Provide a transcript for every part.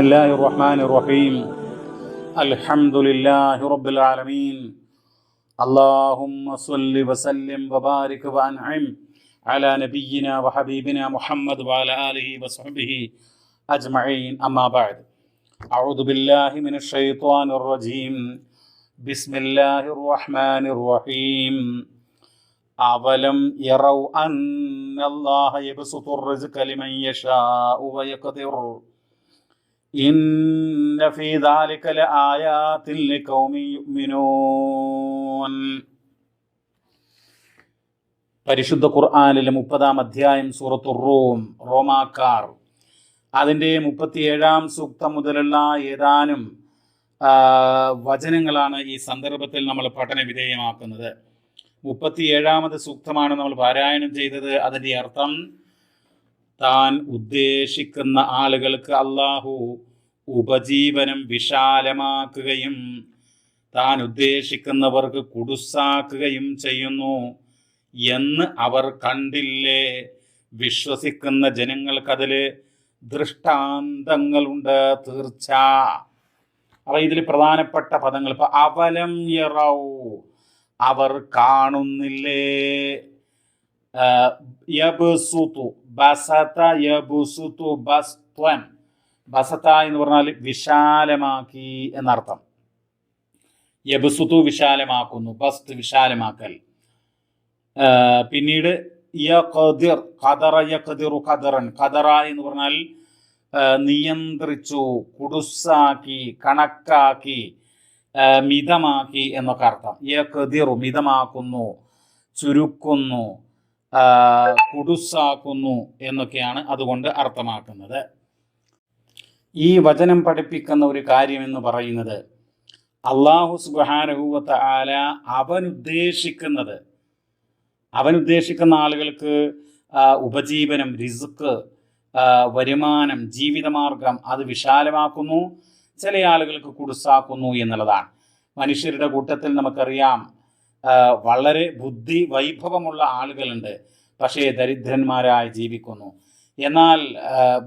بسم الله الرحمن الرحيم الحمد لله رب العالمين اللهم صل وسلم وبارك وانعم على نبينا وحبيبنا محمد وعلى اله وصحبه اجمعين اما بعد اعوذ بالله من الشيطان الرجيم بسم الله الرحمن الرحيم أولم يروا أن الله يبسط الرزق لمن يشاء ويقدر إن في ذلك لآيات لقوم يؤمنون പരിശുദ്ധ ഖുർആാനിലെ മുപ്പതാം അധ്യായം സൂറത്തു റൂം റോമാക്കാർ അതിൻ്റെ മുപ്പത്തിയേഴാം സൂക്തം മുതലുള്ള ഏതാനും ആ, വചനങ്ങളാണ് ഈ സന്ദർഭത്തിൽ നമ്മൾ പഠന വിധേയമാക്കുന്നത് മുപ്പത്തിയേഴാമത് സൂക്തമാണ് നമ്മൾ പാരായണം ചെയ്തത് അതിൻ്റെ അർത്ഥം താൻ ഉദ്ദേശിക്കുന്ന ആളുകൾക്ക് അള്ളാഹു ഉപജീവനം വിശാലമാക്കുകയും താൻ ഉദ്ദേശിക്കുന്നവർക്ക് കുടുസാക്കുകയും ചെയ്യുന്നു എന്ന് അവർ കണ്ടില്ലേ? വിശ്വസിക്കുന്ന ജനങ്ങൾക്കതിൽ ദൃഷ്ടാന്തങ്ങളുണ്ട് തീർച്ച. അപ്പൊ ഇതിൽ പ്രധാനപ്പെട്ട പദങ്ങൾ ഇപ്പൊ അവലം യറൗ അവർ കാണുന്നില്ലേ? യബ്സുതു ബസത യബ്സുതു ബസ്ത്വൻ ബസത എന്ന് പറഞ്ഞാൽ വിശാലമാക്കി എന്നർത്ഥം യബ്സുതു വിശാലമാക്കുന്നു ബസ്ത് വിശാലമാക്കൽ പിന്നീട് യഖദിർ ഖദറ യഖദിറു ഖദറൻ ഖദറ എന്ന് പറഞ്ഞാൽ നിയന്ത്രിച്ചു കുടുസാക്കി കണക്കാക്കി മിതമാക്കി എന്നൊക്കെ അർത്ഥം. യഖദിറു മിതമാക്കുന്നു ചുരുക്കുന്നു കുടുസാക്കുന്നു എന്നൊക്കെയാണ് അതുകൊണ്ട് അർത്ഥമാക്കുന്നത്. ഈ വചനം പഠിപ്പിക്കുന്ന ഒരു കാര്യം എന്ന് പറയുന്നത് അള്ളാഹു സുബാനഹൂവത്ത ആല അവൻ ഉദ്ദേശിക്കുന്നത് അവൻ ഉദ്ദേശിക്കുന്ന ആളുകൾക്ക് ഉപജീവനം റിസ്ക് വരുമാനം ജീവിതമാർഗം അത് വിശാലമാക്കുന്നു ചില ആളുകൾക്ക് കുടുസാക്കുന്നു എന്നുള്ളതാണ്. മനുഷ്യരുടെ കൂട്ടത്തിൽ നമുക്കറിയാം വളരെ ബുദ്ധി വൈഭവമുള്ള ആളുകളുണ്ട്. പക്ഷേ ദരിദ്രന്മാരായി ജീവിക്കുന്നു. എന്നാൽ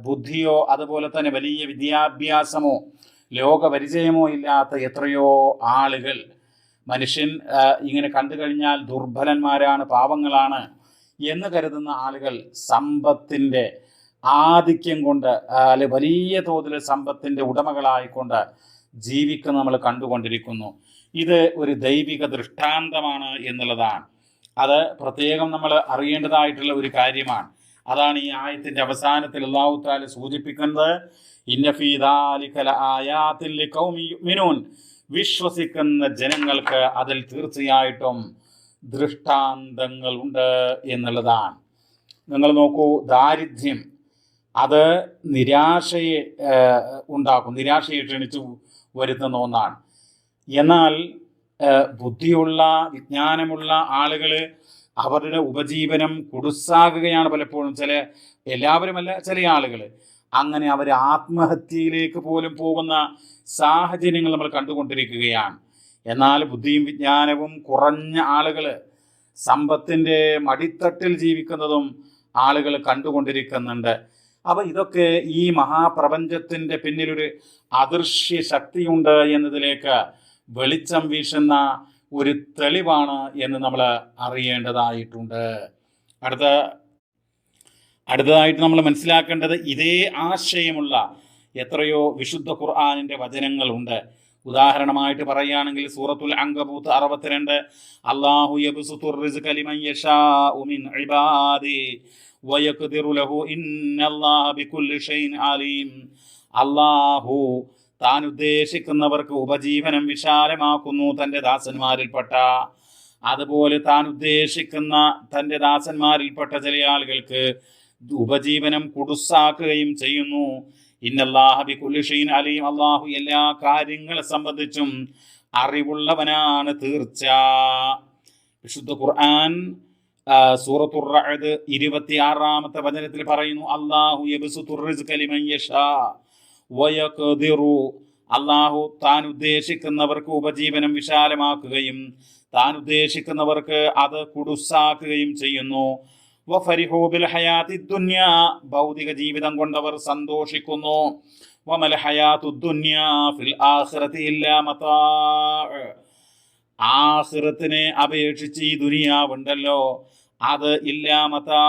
ബുദ്ധിയോ അതുപോലെ തന്നെ വലിയ വിദ്യാഭ്യാസമോ ലോകപരിചയമോ ഇല്ലാത്ത എത്രയോ ആളുകൾ മനുഷ്യൻ ഇങ്ങനെ കണ്ടു കഴിഞ്ഞാൽ ദുർബലന്മാരാണ് പാവങ്ങളാണ് എന്ന് കരുതുന്ന ആളുകൾ സമ്പത്തിന്റെ ആധിക്യം കൊണ്ട് അല്ലെ വലിയ തോതിൽ സമ്പത്തിന്റെ ഉടമകളായിക്കൊണ്ട് ജീവിക്കുന്ന നമ്മൾ കണ്ടുകൊണ്ടിരിക്കുന്നു. ഇത് ഒരു ദൈവിക ദൃഷ്ടാന്തമാണ് എന്നുള്ളതാണ്. അത് പ്രത്യേകം നമ്മൾ അറിയേണ്ടതായിട്ടുള്ള ഒരു കാര്യമാണ്. അതാണ് ഈ ആയത്തിന്റെ അവസാനത്തിൽ അള്ളാഹു താല സൂചിപ്പിക്കുന്നത് ഇന്നഫീദാലിക്കല ആയാത്തിൽ ലിഖൗമി വിശ്വസിക്കുന്ന ജനങ്ങൾക്ക് അതിൽ തീർച്ചയായിട്ടും ദൃഷ്ടാന്തങ്ങളുണ്ട് എന്നുള്ളതാണ്. നിങ്ങൾ നോക്കൂ ദാരിദ്ര്യം അത് നിരാശയെ ഉണ്ടാക്കും. നിരാശയെ ക്ഷണിച്ചു വരുത്തുന്ന ഒന്നാണ്. എന്നാൽ ബുദ്ധിയുള്ള വിജ്ഞാനമുള്ള ആളുകൾ അവരുടെ ഉപജീവനം കുടുസാകുകയാണ് പലപ്പോഴും ചില എല്ലാവരുമല്ല ചില ആളുകൾ അങ്ങനെ അവർ ആത്മഹത്യയിലേക്ക് പോലും പോകുന്ന സാഹചര്യങ്ങൾ നമ്മൾ കണ്ടുകൊണ്ടിരിക്കുകയാണ്. എന്നാൽ ബുദ്ധിയും വിജ്ഞാനവും കുറഞ്ഞ ആളുകൾ സമ്പത്തിന്റെ മടിത്തട്ടിൽ ജീവിക്കുന്നതും ആളുകൾ കണ്ടുകൊണ്ടിരിക്കുന്നുണ്ട്. അപ്പോൾ ഇതൊക്കെ ഈ മഹാപ്രപഞ്ചത്തിന്റെ പിന്നിലൊരു അദൃശ്യ ശക്തിയുണ്ട് എന്നതിലേക്ക് വെളിച്ചം വീശുന്ന ഒരു തെളിവാണ് എന്ന് നമ്മൾ അറിയേണ്ടതായിട്ടുണ്ട്. അടുത്ത അടുത്തതായിട്ട് നമ്മൾ മനസ്സിലാക്കേണ്ടത് ഇതേ ആശയമുള്ള എത്രയോ വിശുദ്ധ ഖുർആാനിന്റെ വചനങ്ങളുണ്ട്. ഉദാഹരണമായിട്ട് പറയുകയാണെങ്കിൽ സൂറത്തുൽ അങ്കബൂത്ത് അറുപത്തിരണ്ട് അള്ളാഹു അള്ളാഹു താൻ ഉദ്ദേശിക്കുന്നവർക്ക് ഉപജീവനം വിശാലമാക്കുന്നു തന്റെ ദാസന്മാരിൽപ്പെട്ട. അതുപോലെ താൻ ഉദ്ദേശിക്കുന്ന തന്റെ ദാസന്മാരിൽപ്പെട്ട ചില ആളുകൾക്ക് ഉപജീവനം കുടുസാക്കുകയും ചെയ്യുന്നു. ഇന്നല്ലാഹബി കുലുഷീൻ അലിയും അള്ളാഹു എല്ലാ കാര്യങ്ങളെ സംബന്ധിച്ചും അറിവുള്ളവനാണ് തീർച്ച. വിശുദ്ധ ഖുർആൻ സൂറത്തു ഇരുപത്തി ആറാമത്തെ വചനത്തിൽ പറയുന്നു അള്ളാഹു അള്ളാഹു താൻ ഉദ്ദേശിക്കുന്നവർക്ക് ഉപജീവനം വിശാലമാക്കുകയും താൻ ഉദ്ദേശിക്കുന്നവർക്ക് അത് കുടുസാക്കുകയും ചെയ്യുന്നു. ഭൗതിക ജീവിതം കൊണ്ടവർ സന്തോഷിക്കുന്നു. ഫിൽ ആഖിറതി ഇല്ലാ അപേക്ഷിച്ച് ഈ ദുനിയാവുണ്ടല്ലോ. അത് ഇല്ലാമത്താ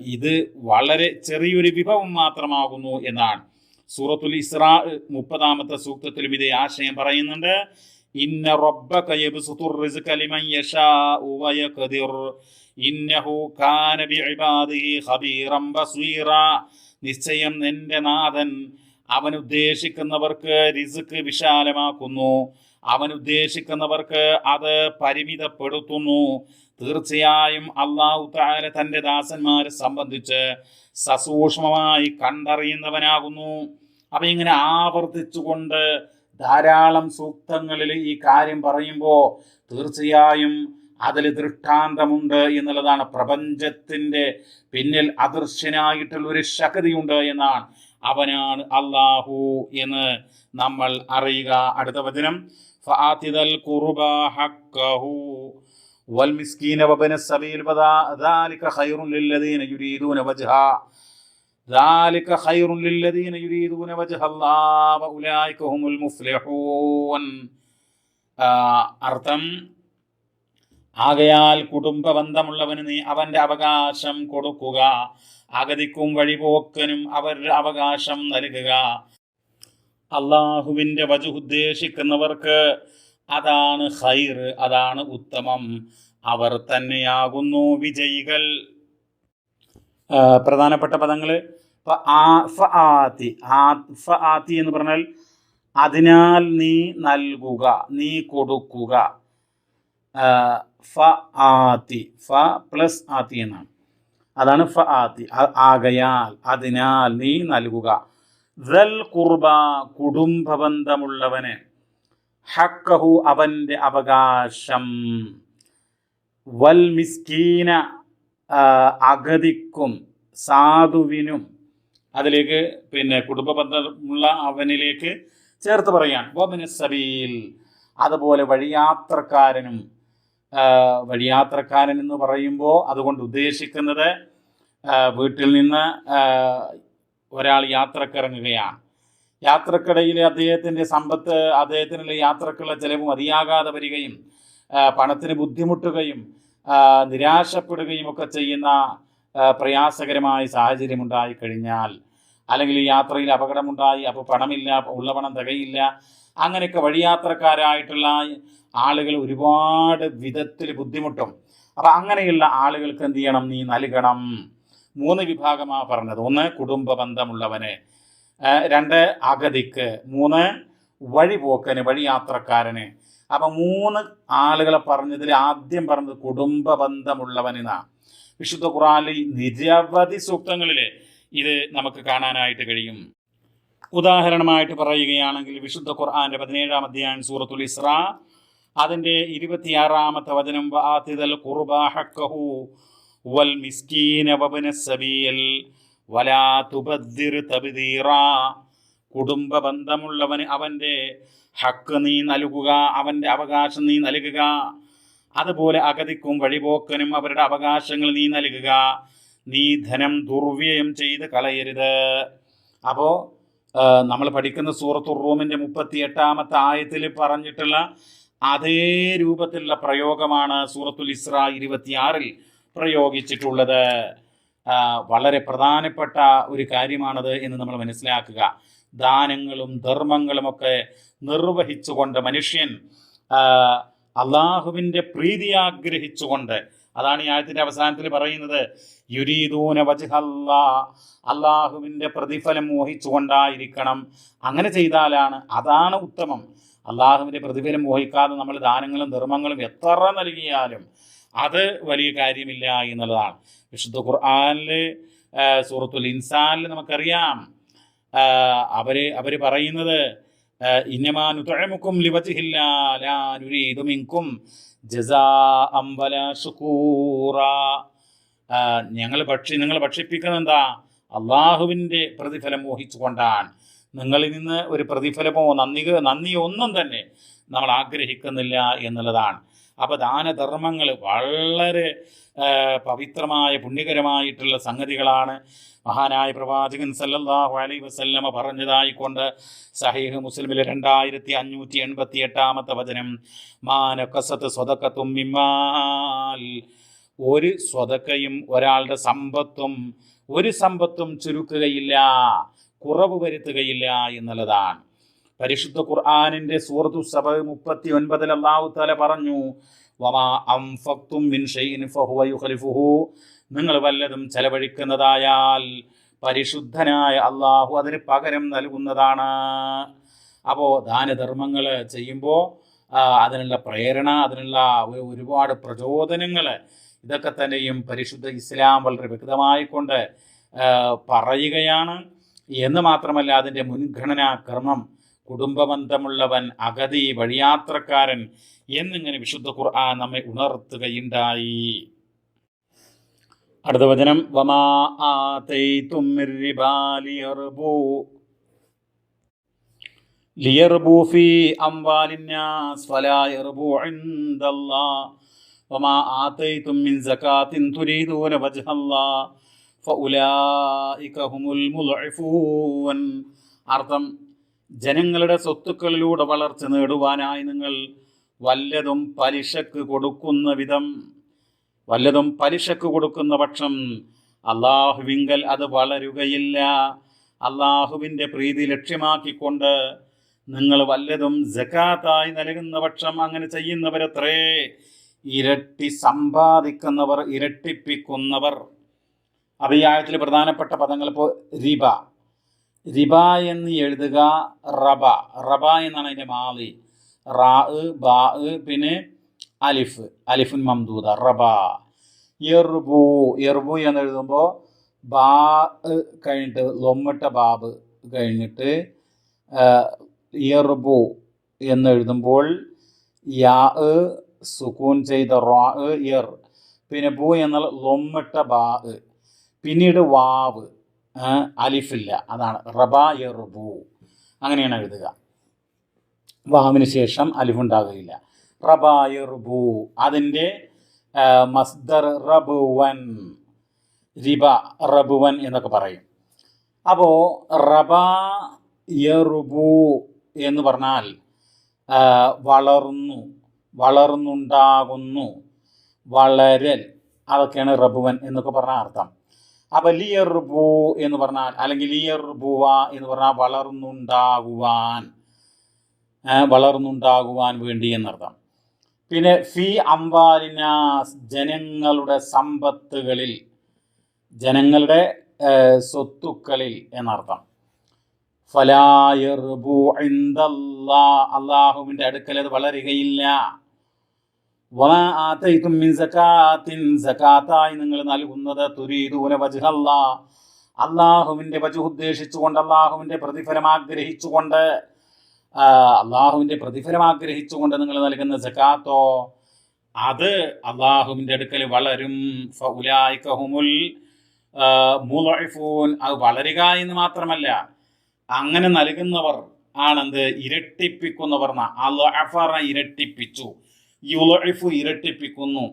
ഇത് വളരെ ചെറിയൊരു വിഭവം മാത്രമാകുന്നു എന്നാണ്. സൂറത്തുൽ ഇസ്രാ മുപ്പതാമത്തെ സൂക്തത്തിലും ഇതേ ആശയം പറയുന്നുണ്ട്. ഇന്ന റബ്ബക യബ്സുതുർ ലിമൻ യശാഉ ഇന്നഹു കാന ബിഇബാദിഹി ഖബീറൻ നിശ്ചയം എന്റെ നാഥൻ അവൻ ഉദ്ദേശിക്കുന്നവർക്ക് റിസ്ക് വിശാലമാക്കുന്നു. അവൻ ഉദ്ദേശിക്കുന്നവർക്ക് അത് പരിമിതപ്പെടുത്തുന്നു. തീർച്ചയായും അള്ളാഹു താല തന്റെ ദാസന്മാരെ സംബന്ധിച്ച് സസൂക്ഷ്മമായി കണ്ടറിയുന്നവനാകുന്നു. അപ്പൊ ഇങ്ങനെ ആവർത്തിച്ചുകൊണ്ട് ധാരാളം സൂക്തങ്ങളിൽ ഈ കാര്യം പറയുമ്പോൾ തീർച്ചയായും അതിൽ ദൃഷ്ടാന്തമുണ്ട് എന്നുള്ളതാണ്. പ്രപഞ്ചത്തിന്റെ പിന്നിൽ അദൃശ്യനായിട്ടുള്ള ഒരു ശക്തിയുണ്ട് എന്നാണ്. അവനാണ് അള്ളാഹു എന്ന് നമ്മൾ അറിയുക. അടുത്ത വചനം ഫാത്തിദൽ കുറുബ ഹക്കഹു والمسكين وابن السبيل فذلك خير للذين يريدون وجها ذلك خير للذين يريدون وجه الله وأولئك هم المفلحون آه അർത്ഥം ആകയാൽ കുടുംബ ബന്ധമുള്ളവന് നീ അവന്റെ അവകാശം കൊടുക്കുക അഗതിക്കും വഴിപോക്കനും അവരുടെ അവകാശം നൽകുക അള്ളാഹുവിന്റെ വജു ഉദ്ദേശിക്കുന്നവർക്ക് അതാണ് ഹൈർ അതാണ് ഉത്തമം. അവർ തന്നെയാകുന്നു വിജയികൾ. പ്രധാനപ്പെട്ട പദങ്ങൾ എന്ന് പറഞ്ഞാൽ അതിനാൽ നീ നൽകുക നീ കൊടുക്കുക. ഫ ആത്തി ഫ പ്ലസ് ആത്തി എന്നാണ്. അതാണ് ഫ ആത്തി ആകയാൽ അതിനാൽ നീ നൽകുക. ദൽ കുർബ കുടുംബ ബന്ധമുള്ളവന് ഹക്കഹു അവന്റെ അവകാശം. വൽ മിസ്കീന അഗതിക്കും സാധുവിനും അതിലേക്ക് പിന്നെ കുടുംബ ബന്ധമുള്ള അവനിലേക്ക് ചേർത്ത് വമിന സബീൽ അതുപോലെ വഴിയാത്രക്കാരനും വഴിയാത്രക്കാരൻ എന്ന് പറയുമ്പോൾ അതുകൊണ്ട് ഉദ്ദേശിക്കുന്നത് വീട്ടിൽ നിന്ന് ഒരാൾ യാത്രക്കിറങ്ങുകയാണ്. യാത്രക്കിടയിൽ അദ്ദേഹത്തിന്റെ സമ്പത്ത് അദ്ദേഹത്തിനുള്ള യാത്രക്കുള്ള ചിലവ് മതിയാകാതെ വരികയും പണത്തിന് ബുദ്ധിമുട്ടുകയും നിരാശപ്പെടുകയും ഒക്കെ ചെയ്യുന്ന പ്രയാസകരമായ സാഹചര്യമുണ്ടായി കഴിഞ്ഞാൽ അല്ലെങ്കിൽ യാത്രയിൽ അപകടമുണ്ടായി അപ്പോൾ പണമില്ല ഉള്ള പണം തികയില്ല അങ്ങനെയൊക്കെ വഴിയാത്രക്കാരായിട്ടുള്ള ആളുകൾ ഒരുപാട് വിധത്തിൽ ബുദ്ധിമുട്ടും. അപ്പം അങ്ങനെയുള്ള ആളുകൾക്ക് എന്ത് ചെയ്യണം? നീ നൽകണം. മൂന്ന് വിഭാഗമാണ് പറഞ്ഞത്. ഒന്ന് കുടുംബ ബന്ധമുള്ളവന് രണ്ട് അഗതിക്ക് മൂന്ന് വഴിപോക്കന് വഴിയാത്രക്കാരന്. അപ്പൊ മൂന്ന് ആളുകളെ പറഞ്ഞതിൽ ആദ്യം പറഞ്ഞത് കുടുംബ ബന്ധമുള്ളവനെന്നാ വിശുദ്ധ ഖുറാനിൽ നിരവധി സൂക്തങ്ങളിൽ ഇത് നമുക്ക് കാണാനായിട്ട് കഴിയും. ഉദാഹരണമായിട്ട് പറയുകയാണെങ്കിൽ വിശുദ്ധ ഖുർആന്റെ പതിനേഴാം അധ്യായം സൂറത്തുൽ ഇസ്ര അതിന്റെ ഇരുപത്തിയാറാമത്തെ വചനം വാതിദൽ ഖുർബാഹക്കഹു വൽ മിസ്കീന വബന സബീൽ. വലാ തുബദ്ദിർ കുടുംബ ബന്ധമുള്ളവന് അവന്റെ ഹക്ക് നീ നൽകുക അവന്റെ അവകാശം നീ നൽകുക. അതുപോലെ അഗതിക്കും വഴിപോക്കനും അവരുടെ അവകാശങ്ങൾ നീ നൽകുക. നീ ധനം ദുർവ്യയം ചെയ്ത് കളയരുത്. അപ്പോൾ നമ്മൾ പഠിക്കുന്ന സൂറത്തു റൂമിന്റെ മുപ്പത്തി എട്ടാമത്തെ ആയത്തിൽ പറഞ്ഞിട്ടുള്ള അതേ രൂപത്തിലുള്ള പ്രയോഗമാണ് സൂറത്തുൽ ഇസ്ര ഇരുപത്തിയാറിൽ പ്രയോഗിച്ചിട്ടുള്ളത്. വളരെ പ്രധാനപ്പെട്ട ഒരു കാര്യമാണത് എന്ന് നമ്മൾ മനസ്സിലാക്കുക. ദാനങ്ങളും ധർമ്മങ്ങളും ഒക്കെ നിർവഹിച്ചുകൊണ്ട് മനുഷ്യൻ അള്ളാഹുവിന്റെ പ്രീതി ആഗ്രഹിച്ചുകൊണ്ട് അതാണ് ഈ ആയത്തിന്റെ അവസാനത്തിൽ പറയുന്നത് യുരീദൂന വജ്ഹല്ലാ അള്ളാഹുവിന്റെ പ്രതിഫലം മോഹിച്ചുകൊണ്ടായിരിക്കണം. അങ്ങനെ ചെയ്താലാണ് അതാണ് ഉത്തമം. അള്ളാഹുവിന്റെ പ്രതിഫലം മോഹിക്കാതെ നമ്മൾ ദാനങ്ങളും ധർമ്മങ്ങളും എത്ര നൽകിയാലും അത് വലിയ കാര്യമില്ല എന്നുള്ളതാണ്. വിശുദ്ധ ഖുർആനിൽ സൂറത്തുൽ ഇൻസാനിൽ നമുക്കറിയാം. അവർ അവർ പറയുന്നത് ഇന്നമാനു തുഴമുക്കും ലിവത്തിഹില്ലും ജസാ അമ്പല ഷുക്കൂറ ഞങ്ങൾ ഭക്ഷി നിങ്ങൾ ഭക്ഷിപ്പിക്കുന്നത് എന്താ? അള്ളാഹുവിന്റെ പ്രതിഫലം മോഹിച്ചുകൊണ്ടാണ്. നിങ്ങളിൽ നിന്ന് ഒരു പ്രതിഫലമോ നന്ദി നന്ദിയോ ഒന്നും തന്നെ നമ്മൾ ആഗ്രഹിക്കുന്നില്ല എന്നുള്ളതാണ്. അപ്പോൾ ദാനധർമ്മങ്ങൾ വളരെ പവിത്രമായ പുണ്യകരമായിട്ടുള്ള സംഗതികളാണ്. മഹാനായ പ്രവാചകൻ സല്ലല്ലാഹു അലൈ വസല്ലമ പറഞ്ഞതായിക്കൊണ്ട് സഹീഹ് മുസ്ലിമിലെ രണ്ടായിരത്തി അഞ്ഞൂറ്റി എൺപത്തി എട്ടാമത്തെ വചനം മാനക്കസത്ത് സ്വതക്കത്തും മിമ്മാൽ. ഒരു സ്വതക്കയും ഒരാളുടെ സമ്പത്തും ഒരു സമ്പത്തും ചുരുക്കുകയില്ല കുറവ് വരുത്തുകയില്ല എന്നുള്ളതാണ്. പരിശുദ്ധ ഖുർആാനിന്റെ സൂറത്തു സബ മുപ്പത്തി ഒൻപതിൽ അള്ളാഹു തല പറഞ്ഞു നിങ്ങൾ വല്ലതും ചെലവഴിക്കുന്നതായാൽ പരിശുദ്ധനായ അള്ളാഹു അതിന് പകരം നൽകുന്നതാണ്. അപ്പോൾ ദാനധർമ്മങ്ങൾ ചെയ്യുമ്പോൾ അതിനുള്ള പ്രേരണ അതിനുള്ള ഒരുപാട് പ്രചോദനങ്ങൾ ഇതൊക്കെ തന്നെയും പരിശുദ്ധ ഇസ്ലാം വളരെ വ്യക്തമായിക്കൊണ്ട് പറയുകയാണ്. എന്ന് മാത്രമല്ല അതിന്റെ മുൻഗണനാ ക്രമം കുടുംബബന്ധമുള്ളവൻ അഗതി വഴിയാത്രക്കാരൻ എന്നിങ്ങനെ വിശുദ്ധ ഖുർആൻ നമ്മെ ഉണർത്തുകയുണ്ടായി. അടുത്ത വചനം വമാ ആതൈതും മിർ ലിയർബൂ. ഫീ അംവാലിന്നാസ് ഫലാ യർബൂ ഇൻദല്ലാഹ്. വമാ ആതൈതും മിൻ സകാത്തിൻ തുരീദൂന വജ്ഹല്ലാഹ്. ഫഉലായിക ഹുമുൽ അർത്ഥം ജനങ്ങളുടെ സ്വത്തുക്കളിലൂടെ വളർച്ച നേടുവാനായി നിങ്ങൾ വല്ലതും പലിശക്ക് കൊടുക്കുന്ന വിധം വല്ലതും പലിശക്ക് കൊടുക്കുന്ന പക്ഷം അള്ളാഹുവിങ്കൽ അത് വളരുകയില്ല. അള്ളാഹുവിന്റെ പ്രീതി ലക്ഷ്യമാക്കിക്കൊണ്ട് നിങ്ങൾ വല്ലതും ജക്കാത്തായി നൽകുന്ന പക്ഷം അങ്ങനെ ചെയ്യുന്നവരത്രേ. ഇരട്ടി സമ്പാദിക്കുന്നവർ ഇരട്ടിപ്പിക്കുന്നവർ. അഭിയായത്തിൽ പ്രധാനപ്പെട്ട പദങ്ങൾ ഇപ്പോൾ റിബ. റിബ എന്ന് എഴുതുക റബ. റബ എന്നാണ് അതിന്റെ മാവി. റാ ബാ പിന്നെ അലിഫ്. അലിഫുൻ മംദൂദ. റബ. എർബു. എർബു എന്ന് എഴുതുമ്പോൾ ബാ കഴിഞ്ഞിട്ട് ലൊമ്മിട്ട ബാബ് കഴിഞ്ഞിട്ട് എർബു എന്ന് എഴുതുമ്പോൾ യാ സുക്കൂൻ ചെയ്ത റാ എർ. പിന്നെ ബു എന്നാൽ ലൊമ്മിട്ട ബാ പിന്നീട് വാവ്. അലിഫില്ല. അതാണ്. റബ എർബു അങ്ങനെയാണ് എഴുതുക. വാവിന് ശേഷം അലിഫുണ്ടാകുകയില്ല. റബ എർബു അതിന്റെ മസ്ദർ റബുവൻ. റിബ റബുവൻ എന്നൊക്കെ പറയും. അപ്പോൾ റബ യറുബു എന്ന് പറഞ്ഞാൽ വളർന്നു. വളർന്നുണ്ടാകുന്നു. വളരൽ. അതൊക്കെയാണ് റബുവൻ എന്നൊക്കെ പറഞ്ഞ അർത്ഥം. അപ്പം ലിയർബു എന്ന് പറഞ്ഞാൽ അല്ലെങ്കിൽ ലിയർ ബുവ എന്ന് പറഞ്ഞാൽ വളർന്നുണ്ടാകുവാൻ വളർന്നുണ്ടാകുവാൻ വേണ്ടി എന്നർത്ഥം. പിന്നെ ഫി അംബാലിനാസ് ജനങ്ങളുടെ സമ്പത്തുകളിൽ ജനങ്ങളുടെ സ്വത്തുക്കളിൽ എന്നർത്ഥം. ഫലായർബു അള്ളാഹുവിന്റെ അടുക്കൽ അത് വളരുകയില്ല. വമാ മിൻ സകാത്തിൻ. നിങ്ങൾ നൽകുന്നത് അള്ളാഹുവിന്റെ വജു ഉദ്ദേശിച്ചുകൊണ്ട് അള്ളാഹുവിന്റെ പ്രതിഫലം ആഗ്രഹിച്ചുകൊണ്ട് അള്ളാഹുവിന്റെ പ്രതിഫലം ആഗ്രഹിച്ചുകൊണ്ട് നിങ്ങൾ നൽകുന്ന സക്കാത്തോ അത് അള്ളാഹുവിന്റെ അടുക്കൽ വളരും. ഫുലായിക്കഹുമുൽ മുളഇഫൂൻ അത് വളരുക എന്ന് മാത്രമല്ല അങ്ങനെ നൽകുന്നവർ ആണെന്ത്? ഇരട്ടിപ്പിക്കുന്നവർ ഇരട്ടിപ്പിച്ചു. യുലഇഫു ഇരട്ടിപ്പിക്കുന്നു.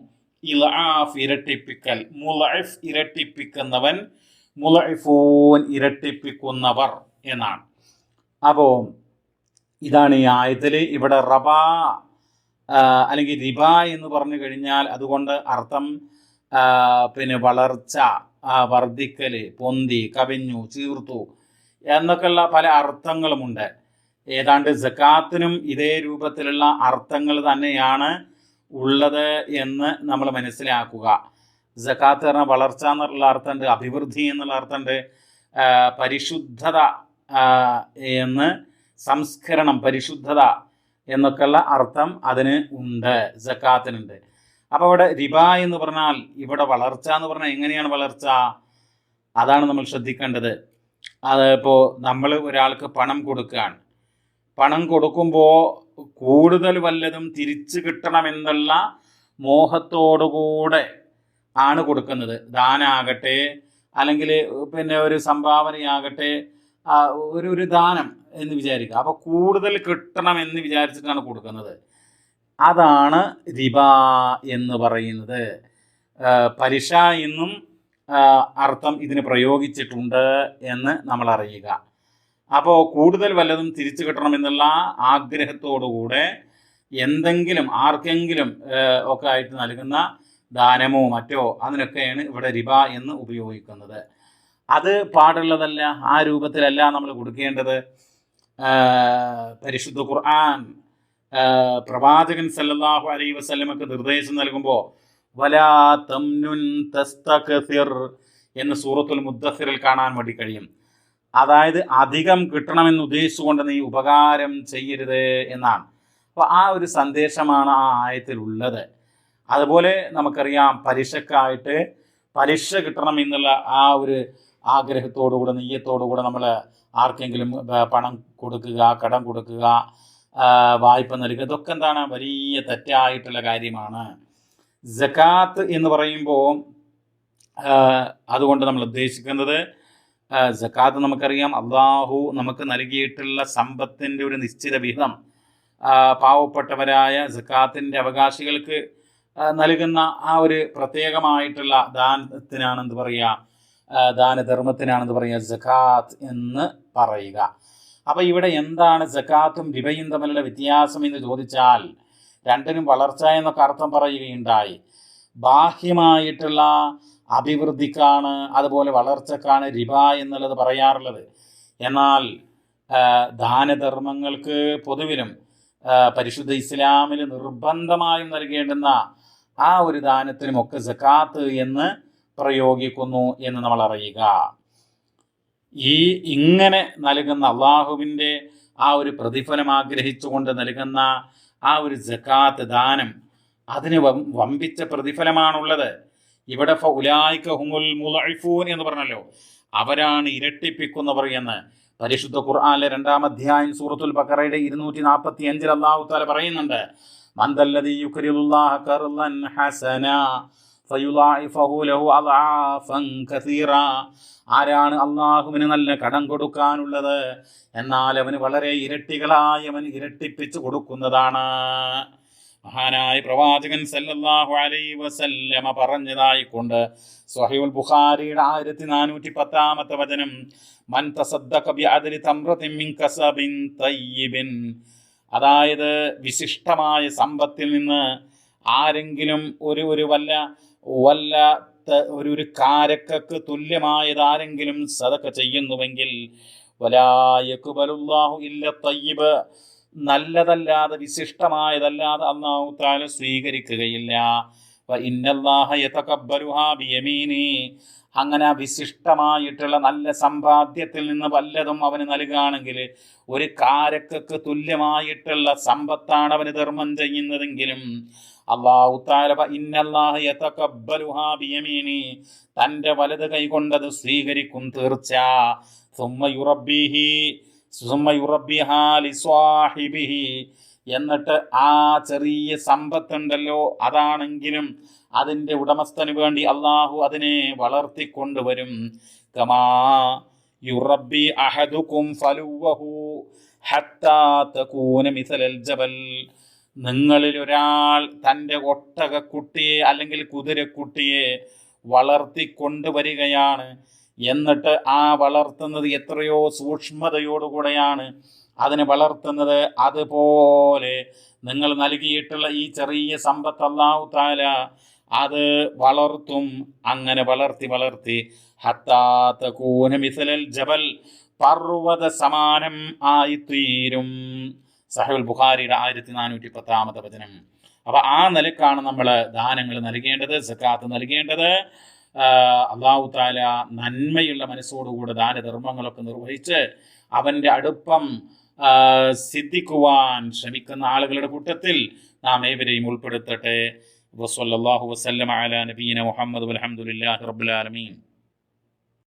ഇലാഫ് ഇരട്ടിപ്പിക്കൽ. മുലഫ് ഇരട്ടിപ്പിക്കുന്നവൻ മുലഇഫൂൻ ഇരട്ടിപ്പിക്കുന്നവർ എന്നാണ്. അപ്പോൾ ഇതാണ് ഈ ആയത്തിൽ ഇവിടെ റബ അല്ലെങ്കിൽ റിബ എന്ന് പറഞ്ഞു കഴിഞ്ഞാൽ അതുകൊണ്ട് അർത്ഥം പിന്നെ വളർച്ച വർദ്ധിക്കൽ പൊന്തി കവിഞ്ഞു ചീർത്തു എന്നൊക്കെയുള്ള പല അർത്ഥങ്ങളുമുണ്ട്. ഏതാണ്ട് ജക്കാത്തിനും ഇതേ രൂപത്തിലുള്ള അർത്ഥങ്ങൾ തന്നെയാണ് ഉള്ളത് എന്ന് നമ്മൾ മനസ്സിലാക്കുക. ജക്കാത്ത് എന്ന വളർച്ച എന്നുള്ള അർത്ഥമുണ്ട് അഭിവൃദ്ധി എന്നുള്ള അർത്ഥമുണ്ട് പരിശുദ്ധത എന്ന് സംസ്കരണം പരിശുദ്ധത എന്നൊക്കെയുള്ള അർത്ഥം അതിന് ഉണ്ട് ജക്കാത്തിനുണ്ട്. അപ്പോൾ ഇവിടെ റിബ എന്ന് പറഞ്ഞാൽ ഇവിടെ വളർച്ച എന്ന് പറഞ്ഞാൽ എങ്ങനെയാണ് വളർച്ച? അതാണ് നമ്മൾ ശ്രദ്ധിക്കേണ്ടത്. അതിപ്പോൾ നമ്മൾ ഒരാൾക്ക് പണം കൊടുക്കുകയാണ്. പണം കൊടുക്കുമ്പോൾ കൂടുതൽ വല്ലതും തിരിച്ചു കിട്ടണമെന്നുള്ള മോഹത്തോടുകൂടെ ആണ് കൊടുക്കുന്നത്. ദാനാകട്ടെ അല്ലെങ്കിൽ പിന്നെ ഒരു സംഭാവനയാകട്ടെ ഒരു ഒരു ദാനം എന്ന് വിചാരിക്കുക. അപ്പോൾ കൂടുതൽ കിട്ടണം എന്ന് വിചാരിച്ചിട്ടാണ് കൊടുക്കുന്നത്. അതാണ് റിബ എന്ന് പറയുന്നത്. പലിശ എന്നും അർത്ഥം ഇതിന് പ്രയോഗിച്ചിട്ടുണ്ട് എന്ന് നമ്മൾ അറിയുക അപ്പോൾ കൂടുതൽ വല്ലതും തിരിച്ചു കിട്ടണമെന്നുള്ള ആഗ്രഹത്തോടുകൂടെ എന്തെങ്കിലും ആർക്കെങ്കിലും ഒക്കെ ആയിട്ട് നൽകുന്ന ദാനമോ മറ്റോ അതിനൊക്കെയാണ് ഇവിടെ റിബ എന്ന് ഉപയോഗിക്കുന്നത്. അത് പാടുള്ളതല്ല ആ രൂപത്തിലല്ല നമ്മൾ കൊടുക്കേണ്ടത്. പരിശുദ്ധ ഖുർആൻ പ്രവാചകൻ സല്ലല്ലാഹു അലൈഹി വസല്ലമക്ക് നിർദ്ദേശം നൽകുമ്പോൾ വലാ തംനുൻ തസ്തഖിർ എന്ന് സൂറത്തുൽ മുദ്ദസിറിൽ കാണാൻ വേണ്ടി കഴിയും. അതായത് അധികം കിട്ടണമെന്ന് ഉദ്ദേശിച്ചുകൊണ്ട് നീ ഉപകാരം ചെയ്യരുത് എന്നാണ്. അപ്പോൾ ആ ഒരു സന്ദേശമാണ് ആ ആയത്തിൽ ഉള്ളത് അതുപോലെ നമുക്കറിയാം പലിശക്കായിട്ട് പലിശ കിട്ടണം എന്നുള്ള ആ ഒരു ആഗ്രഹത്തോടുകൂടെ നെയ്യത്തോടുകൂടെ നമ്മൾ ആർക്കെങ്കിലും പണം കൊടുക്കുക കടം കൊടുക്കുക വായ്പ നൽകുക ഇതൊക്കെ എന്താണ്? വലിയ തെറ്റായിട്ടുള്ള കാര്യമാണ്. ജക്കാത്ത് എന്ന് പറയുമ്പോൾ അതുകൊണ്ട് നമ്മൾ ഉദ്ദേശിക്കുന്നത് ജക്കാത്ത് നമുക്കറിയാം. അള്ളാഹു നമുക്ക് നൽകിയിട്ടുള്ള സമ്പത്തിന്റെ ഒരു നിശ്ചിത വിഹിതം പാവപ്പെട്ടവരായ ജക്കാത്തിന്റെ അവകാശികൾക്ക് നൽകുന്ന ആ ഒരു പ്രത്യേകമായിട്ടുള്ള ദാനത്തിനാണെന്ന് പറയുക ദാനധർമ്മത്തിനാണെന്ന് പറയുക ജക്കാത്ത് എന്ന് പറയുക. അപ്പോൾ ഇവിടെ എന്താണ് ജക്കാത്തും റിബയും തമ്മിലുള്ള വ്യത്യാസം എന്ന് ചോദിച്ചാൽ രണ്ടിനും വളർച്ച എന്നൊക്കെ അർത്ഥം പറയുകയുണ്ടായി. ബാഹ്യമായിട്ടുള്ള അഭിവൃദ്ധിക്കാണ് അതുപോലെ വളർച്ചക്കാണ് റിബ എന്നുള്ളത് പറയാറുള്ളത്. എന്നാൽ ദാനധർമ്മങ്ങൾക്ക് പൊതുവിലും പരിശുദ്ധ ഇസ്ലാമിൽ നിർബന്ധമായും നൽകേണ്ടുന്ന ആ ഒരു ദാനത്തിനും ഒക്കെ സക്കാത്ത് എന്ന് പ്രയോഗിക്കുന്നു എന്ന് നമ്മൾ അറിയുക. ഈ ഇങ്ങനെ നൽകുന്ന അള്ളാഹുവിന്റെ ആ ഒരു പ്രതിഫലം ആഗ്രഹിച്ചുകൊണ്ട് നൽകുന്ന ആ ഒരു ജക്കാത്ത് ദാനം അതിന് വമ്പിച്ച പ്രതിഫലമാണുള്ളത്. ഇവിടെ എന്ന് പറഞ്ഞല്ലോ. അവരാണ് ഇരട്ടിപ്പിക്കുന്നവർ എന്ന്. പരിശുദ്ധ ഖുർആാനിലെ രണ്ടാം അധ്യായം സൂറത്തുൽ ബക്കറയുടെ ഇരുന്നൂറ്റി നാൽപ്പത്തി അഞ്ചിൽ അള്ളാഹു താല പറയുന്നുണ്ട് യുക്രിലുല്ലാഹ ഹസന ആരാണ് അള്ളാഹുവിന് നല്ല കടം കൊടുക്കാനുള്ളത്? എന്നാൽ അവന് വളരെ ഇരട്ടികളായി അവൻ ഇരട്ടിപ്പിച്ച് കൊടുക്കുന്നതാണ്. മഹാനായ പ്രവാചകൻ സല്ലല്ലാഹു അലൈഹി വസല്ലമ പറഞ്ഞതായി കൊണ്ട് സ്വഹീഉൽ ബുഖാരിയുടെ ആയിരത്തി നാനൂറ്റി പത്താമത്തെ വചനം മൻ തസദ്ദഖ ബിഅദലി തംറത്തിൻ മിൻ കസബിൻ തയ്യിബിൻ അതായത് വിശിഷ്ടമായ സമ്പത്തിൽ നിന്ന് ആരെങ്കിലും ഒരു ഒരു വല്ല വല്ല ഒരു ഒരു കാരക്കക്ക് തുല്യമായത് ആരെങ്കിലും സദക്ക ചെയ്യുന്നുവെങ്കിൽ വലായക്കുബലുല്ലാഹു ഇല്ല തയ്യിബ് നല്ലതല്ലാതെ വിശിഷ്ടമായതല്ലാതെ അള്ളാഹു താല സ്വീകരിക്കുകയില്ല. അങ്ങനെ വിശിഷ്ടമായിട്ടുള്ള നല്ല സമ്പാദ്യത്തിൽ നിന്ന് വല്ലതും അവന് നൽകുകയാണെങ്കിൽ ഒരു കാരക്കക്ക് തുല്യമായിട്ടുള്ള സമ്പത്താണ് അവന് ധർമ്മം ചെയ്യുന്നതെങ്കിലും അള്ളാഹു തന്റെ വലത് കൈകൊണ്ടത് സ്വീകരിക്കും തീർച്ച. എന്നിട്ട് ആ ചെറിയ സമ്പത്തുണ്ടല്ലോ അതാണെങ്കിലും അതിന്റെ ഉടമസ്ഥന് വേണ്ടി അള്ളാഹു അതിനെ വളർത്തിക്കൊണ്ടുവരും. കമാ യുറബി അഹദുക്കും ഫലുവഹു ഹത്താ തകൂന മിസലൽ ജബൽ. നിങ്ങളിൽ ഒരാൾ തന്റെ ഒട്ടകക്കുട്ടിയെ അല്ലെങ്കിൽ കുതിരക്കുട്ടിയെ വളർത്തിക്കൊണ്ടുവരികയാണ്. എന്നിട്ട് ആ വളർത്തുന്നത് എത്രയോ സൂക്ഷ്മതയോടുകൂടെയാണ് അതിനെ വളർത്തുന്നത്. അതുപോലെ നിങ്ങൾ നൽകിയിട്ടുള്ള ഈ ചെറിയ സമ്പത്ത് അള്ളാഹു താല അത് വളർത്തും. അങ്ങനെ വളർത്തി വളർത്തി ഹത്താത്ത കൂനമിസലൽ ജബൽ പർവത സമാനം ആയിത്തീരും. സഹബുൽ ബുഖാരിയുടെ ആയിരത്തി നാനൂറ്റി പത്താമത്തെ വചനം. അപ്പൊ ആ നിലക്കാണ് നമ്മൾ ദാനങ്ങൾ നൽകേണ്ടത് സക്കാത്ത് നൽകേണ്ടത്. അള്ളാഹു താല നന്മയുള്ള മനസ്സോടുകൂടെ ദാനധർമ്മങ്ങളൊക്കെ നിർവഹിച്ച് അവന്റെ അടുപ്പം സിദ്ധിക്കുവാൻ ശ്രമിക്കുന്ന ആളുകളുടെ കൂട്ടത്തിൽ നാം ഏവരെയും ഉൾപ്പെടുത്തട്ടെ. വസല്ലല്ലാഹു വസ്ലമീൻ മുഹമ്മദ് അലഹമുല്ലാ റബുലാലമീൻ